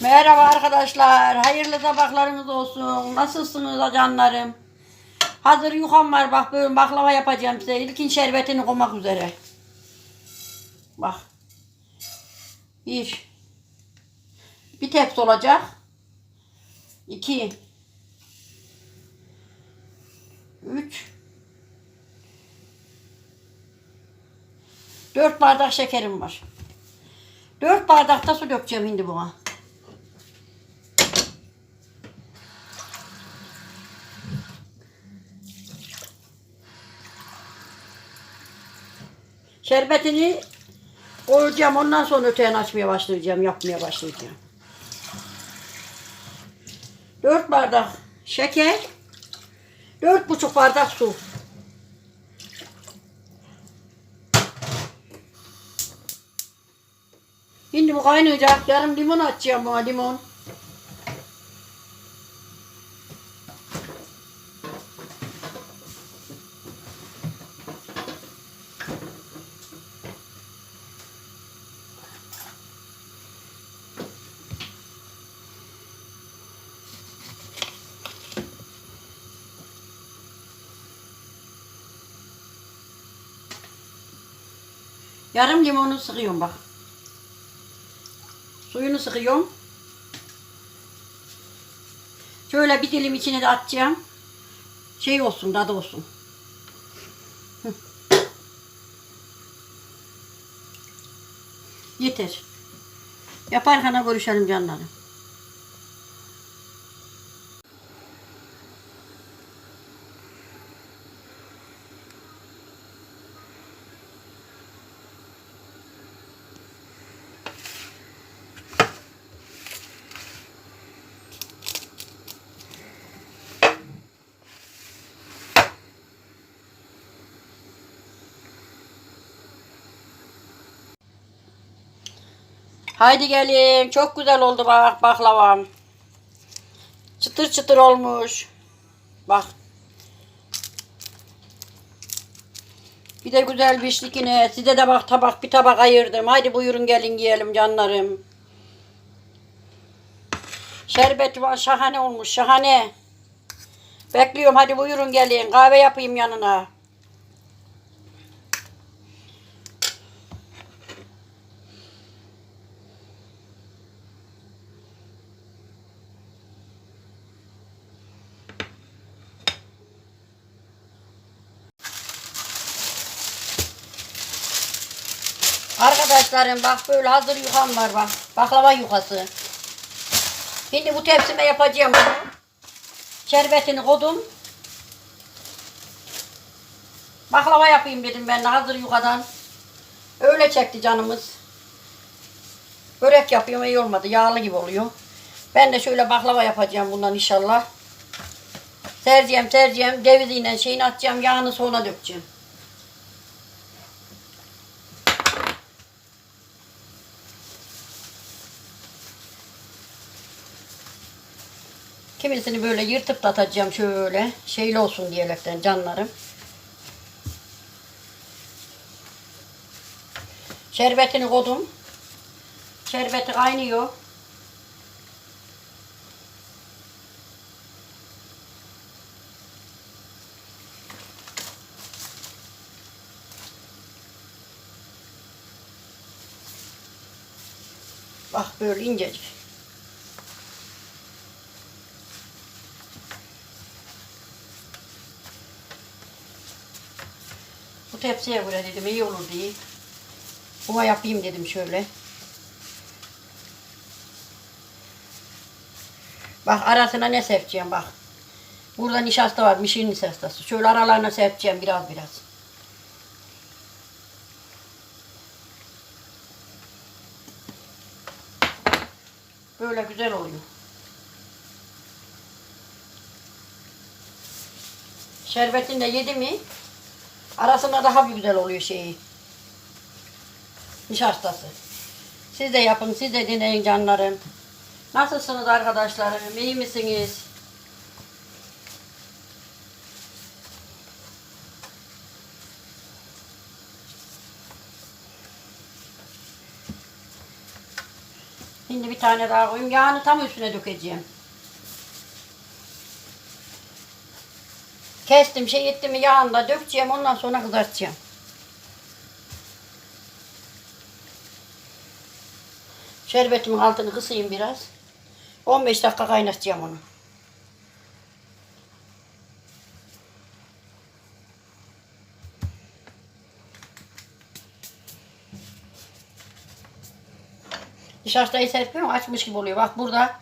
Merhaba arkadaşlar. Hayırlı sabahlarınız olsun. Nasılsınız canlarım? Hazır yufam var. Bak böyle baklava yapacağım size. İlkin şerbetini koymak üzere. Bak. Bir. Bir tepsi olacak. İki. Üç. Dört bardak şekerim var. Dört bardak da su dökeceğim şimdi buna. Şerbetini koyacağım. Ondan sonra öteyen açmaya başlayacağım. Yapmaya başlayacağım. Dört bardak şeker. Dört buçuk bardak su. Şimdi bu kaynayacak. Yarım limon açacağım buna limon. Yarım limonu sıkıyorum bak. Suyunu sıkıyorum. Şöyle bir dilim içine de atacağım. Şey olsun, tadı olsun. Yeter. Yaparken görüşelim canlarım. Haydi gelin. Çok güzel oldu bak baklavam. Çıtır çıtır olmuş. Bak. Bir de güzel bir yine. Size de bak tabak bir tabak ayırdım. Haydi buyurun gelin yiyelim canlarım. Şerbet var şahane olmuş şahane. Bekliyorum hadi buyurun gelin. Kahve yapayım yanına. Arkadaşlarım bak böyle hazır yufam var bak. Baklava yufası. Şimdi bu tepsime yapacağım bunu. Şerbetini koydum. Baklava yapayım dedim ben de hazır yukadan. Öyle çekti canımız. Börek yapıyorum iyi olmadı. Yağlı gibi oluyor. Ben de şöyle baklava yapacağım bundan inşallah. Sereceğim sereceğim. Ceviziyle şeyini atacağım. Yağını sonra dökeceğim. Kimisini böyle yırtıp da atacağım şöyle. Şeyli olsun diyerekten canlarım. Şerbetini koydum. Şerbeti kaynıyor. Bak böyle incecik. Bu tepsiye göre dedim iyi olur diye. Buna yapayım dedim şöyle. Bak arasına ne serpeceğim bak. Burada nişasta var, mişin nişastası. Şöyle aralarına serpeceğim biraz biraz. Böyle güzel oluyor. Şerbetini de yedi mi arasına daha güzel oluyor şeyi. Nişastası. Siz de yapın, siz de deneyin canlarım. Nasılsınız arkadaşlarım? İyi misiniz? Şimdi bir tane daha koyayım. Yağını tam üstüne dökeceğim. Kestim şey ettim mi yağını da dökeceğim ondan sonra kızartacağım. Şerbetimin altını kısayım biraz. 15 dakika kaynatacağım onu. Nişastayı serpiyorum açmış gibi oluyor. Bak burada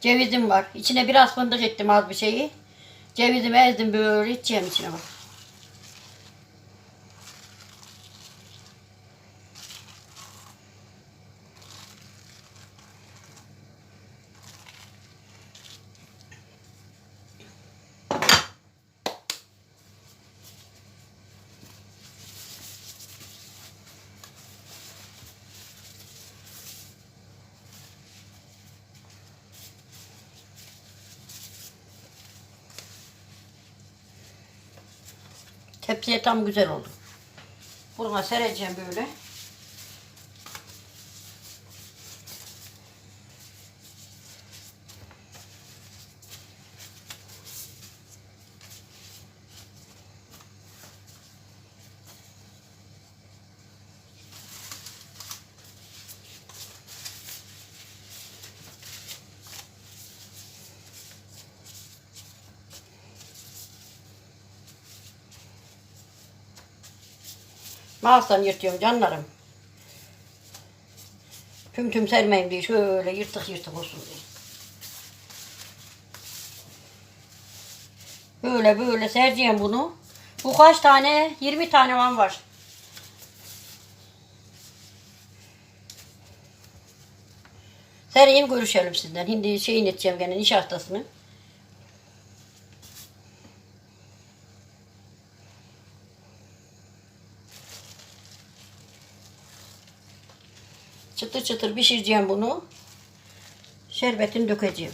cevizim var. İçine biraz fındık ettim az bir şeyi. Cevizimi ezdim böyle içeceğim içine bak. Tepsiye tam güzel oldu. Buruna sereceğim böyle. Mağazdan yırtıyorum canlarım. Tüm tüm sermeyeyim diye şöyle yırtık yırtık olsun diye. Böyle böyle sereceğim bunu. Bu kaç tane? 20 tane van var. Sereyim görüşelim sizden. Şimdi şeyin edeceğim gene nişastasını. Çıtır pişireceğim bunu. Şerbetini dökeceğim.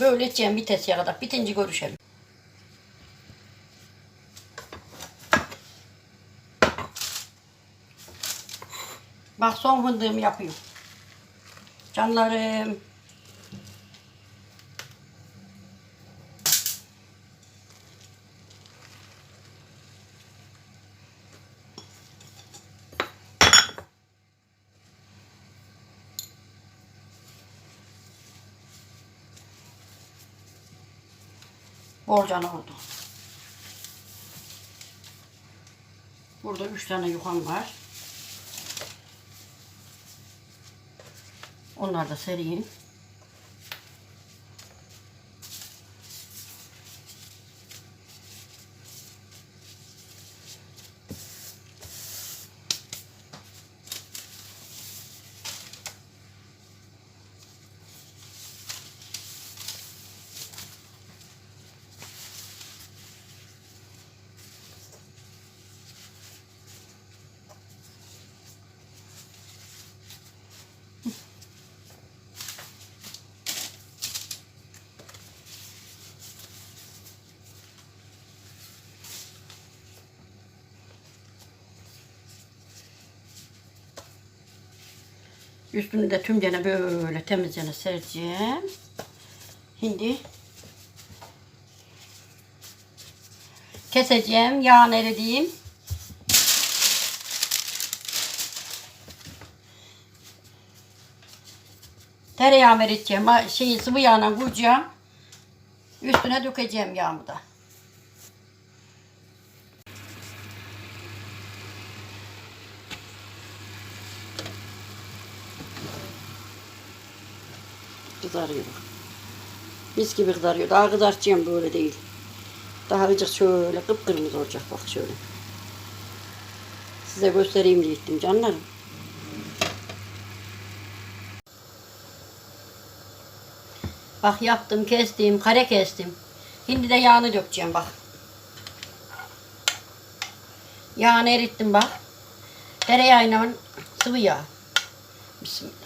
Böyle edeceğim bitesiye kadar. Bitince görüşelim. Bak son fındığımı yapıyorum. Canlarım. Borcana oldu. Burada üç tane yukan var. Onlar da sereyim. Üstünü de tümcene böyle temizcene sereceğim. Şimdi keseceğim. Yağını erideyim. Tereyağımı eriteceğim. Şeyi sıvı yağla vuracağım. Üstüne dökeceğim yağımı da. Kızarıyor. Mis gibi kızarıyor. Daha kızartacağım böyle değil. Daha acık şöyle kıpkırmızı olacak bak şöyle. Size göstereyim diye canlarım. Bak yaptım, kestim, kare kestim. Şimdi de yağını dökeceğim bak. Yağını erittim bak. Tereyağıyla sıvı yağ. Bismillah.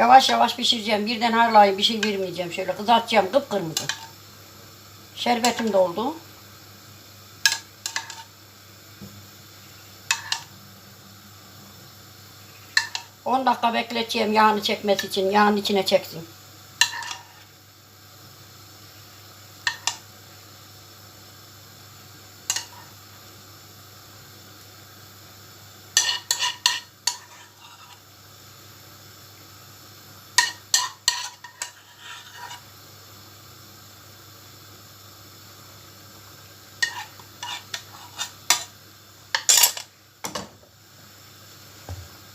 Yavaş yavaş pişireceğim. Birden harlayıp bir şey vermeyeceğim. Şöyle kızartacağım kıpkırmızı. Şerbetim doldu. On dakika bekleteceğim yağını çekmesi için. Yağın içine çeksin.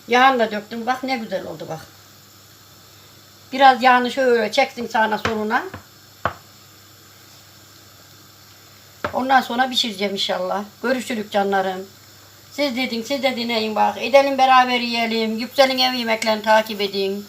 Yağını da döktüm. Bak ne güzel oldu bak. Biraz yağını şöyle çeksin sağına soluna. Ondan sonra pişireceğim inşallah. Görüşürük canlarım. Siz dedin, siz de dinleyin bak. Edelim beraber yiyelim. Yükselin ev yemeklerini takip edin.